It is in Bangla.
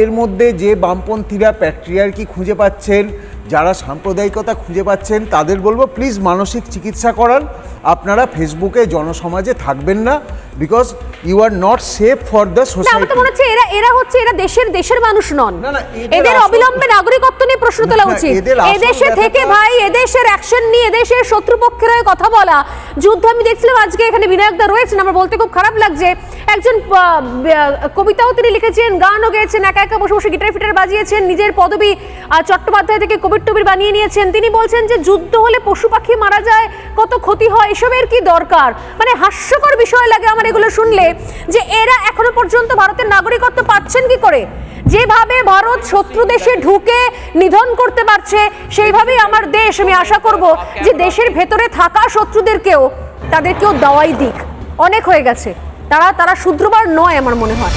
এর মধ্যে যে বামপন্থীরা প্যাট্রিয়ার্কি খুঁজে পাচ্ছেন যারা সাম্প্রদায়িকতা খুঁজে পাচ্ছেন তাদের বলব প্লিজ মানসিক চিকিৎসা করান। আপনারা ফেসবুকে জনসমাজে থাকবেন না because you are not safe for the না আমার তো সোসাইটি মনে হচ্ছে এরা এরা হচ্ছে এরা দেশের দেশের মানুষ নন। না, না, এদের অবিলম্বে নাগরিকত্ব নিয়ে প্রশ্ন তোলা উচিত। এদেশে থেকে ভাই এদেশের অ্যাকশন নিয়ে এদেশের শত্রুপক্ষের হয়ে কথা বলা। যুদ্ধ আমি দেখছিলাম আজকে এখানে বিনায়কদা রয়েছেন আমার বলতে খুব খারাপ লাগছে। একজন কবিতাও তিনি লিখেছেন, গানও গেয়েছেন, একা একা বসে বসে গিটার ফিটার বাজিয়েছেন, নিজের পদবী চট্টোপাধ্যায় থেকে কবির টবির বানিয়ে নিয়েছেন। তিনি বলছেন যে, যুদ্ধ হলে পশু পাখি মারা যায়, কত ক্ষতি হয়, এসবের কি দরকার? মানে হাস্যকর বিষয় লাগে আমার এগুলো শুনলে, যে এরা এখনও পর্যন্ত ভারতের নাগরিকত্ব পাচ্ছেন কি করে? যেভাবে ভারত শত্রু দেশে ঢুকে নিধন করতে পারছে, সেইভাবেই আমার দেশ। আমি আশা করব যে দেশের ভেতরে থাকা শত্রুদেরকেও তাদেরকেও দেওয়াই দিক। অনেক হয়ে গেছে। তারা তারা শুদ্রবার নয় আমার মনে হয়।